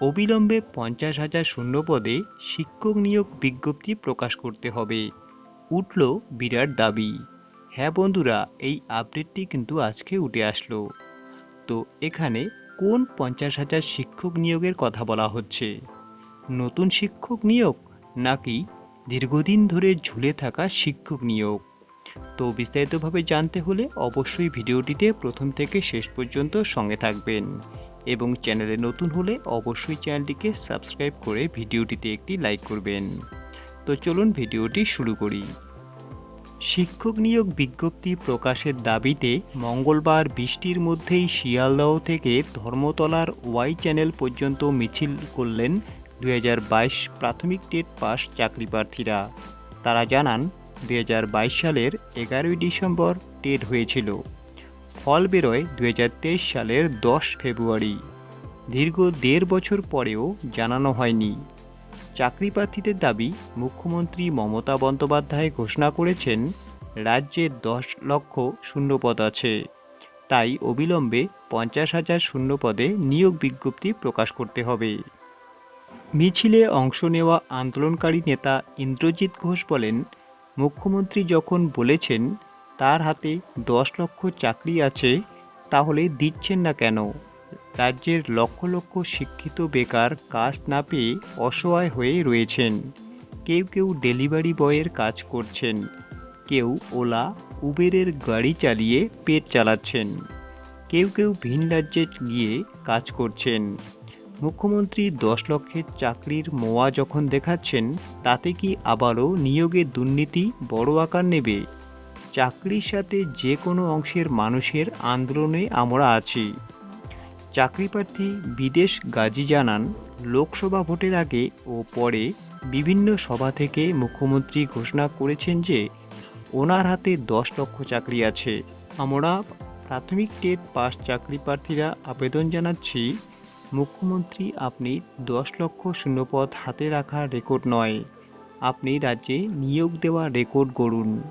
অবিলম্বে পঞ্চাশ হাজার শূন্যপদে শিক্ষক নিয়োগ বিজ্ঞপ্তি প্রকাশ করতে হবে। উঠল বিরাট দাবি। হ্যাঁ বন্ধুরা, এই আপডেটটি কিন্তু আজকে উঠে আসলো। তো এখানে কোন পঞ্চাশ হাজার শিক্ষক নিয়োগের কথা বলা হচ্ছে? নতুন শিক্ষক নিয়োগ নাকি দীর্ঘদিন ধরে ঝুলে থাকা শিক্ষক নিয়োগ? তো বিস্তারিতভাবে জানতে হলে অবশ্যই ভিডিওটিতে প্রথম থেকে শেষ পর্যন্ত সঙ্গে থাকবেন। এবং চ্যানেলে নতুন হলে অবশ্যই চ্যানেলটিকে সাবস্ক্রাইব করে ভিডিওটিতে একটি লাইক করবেন। তো চলুন ভিডিওটি শুরু করি। শিক্ষক নিয়োগ বিজ্ঞপ্তি প্রকাশের দাবিতে মঙ্গলবার বৃষ্টির মধ্যেই শিয়ালদহ থেকে ধর্মতলার ওয়াই চ্যানেল পর্যন্ত মিছিল করলেন দু হাজার বাইশ প্রাথমিক টেট পাস চাকরি প্রার্থীরা। তারা জানান দু হাজার বাইশ সালের এগারোই ডিসেম্বর টেট হয়েছিল। ফল বেরোয় দু হাজার তেইশ সালের দশ ফেব্রুয়ারি। দীর্ঘ দেড় বছর পরেও জানানো হয়নি। চাকরি প্রার্থীদের দাবি, মুখ্যমন্ত্রী মমতা বন্দ্যোপাধ্যায় ঘোষণা করেছেন রাজ্যে দশ লক্ষ শূন্যপদ আছে। তাই অবিলম্বে পঞ্চাশ হাজার শূন্যপদে নিয়োগ বিজ্ঞপ্তি প্রকাশ করতে হবে। মিছিলে অংশ নেওয়া আন্দোলনকারী নেতা ইন্দ্রজিৎ ঘোষ বলেন, মুখ্যমন্ত্রী যখন বলেছেন তার হাতে দশ লক্ষ চাকরি আছে, তাহলে দিচ্ছেন না কেন? রাজ্যের লক্ষ লক্ষ শিক্ষিত বেকার কাজ না পেয়ে অসহায় হয়ে রয়েছেন। কেউ কেউ ডেলিভারি বয়ের কাজ করছেন। কেউ ওলা, উবেরের গাড়ি চালিয়ে পেট চালাচ্ছেন। কেউ কেউ ভিন রাজ্যে গিয়ে কাজ করছেন। মুখ্যমন্ত্রী দশ লক্ষের চাকরির মোয়া যখন দেখাচ্ছেন, তাতে কি আবারও নিয়োগে দুর্নীতি বড় আকার নেবে? চাকরির সাথে যে কোনো অংশের মানুষের আন্দোলনে আমরা আছি। চাকরিপ্রার্থী বিদেশ গাজী জানান, লোকসভা ভোটের আগে ও পরে বিভিন্ন সভা থেকে মুখ্যমন্ত্রী ঘোষণা করেছেন যে ওনার হাতে দশ লক্ষ চাকরি আছে। আমরা প্রাথমিক টেট পাস চাকরি প্রার্থীরা আবেদন জানাচ্ছি, মুখ্যমন্ত্রী, আপনি দশ লক্ষ শূন্যপদ হাতে রাখা রেকর্ড নয়। আপনি রাজ্যে নিয়োগ দেওয়া রেকর্ড গড়ুন।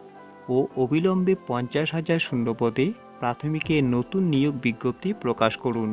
ও অবিলম্বে পঞ্চাশ হাজার শূন্যপদে প্রাথমিকে নতুন নিয়োগ বিজ্ঞপ্তি প্রকাশ করুন।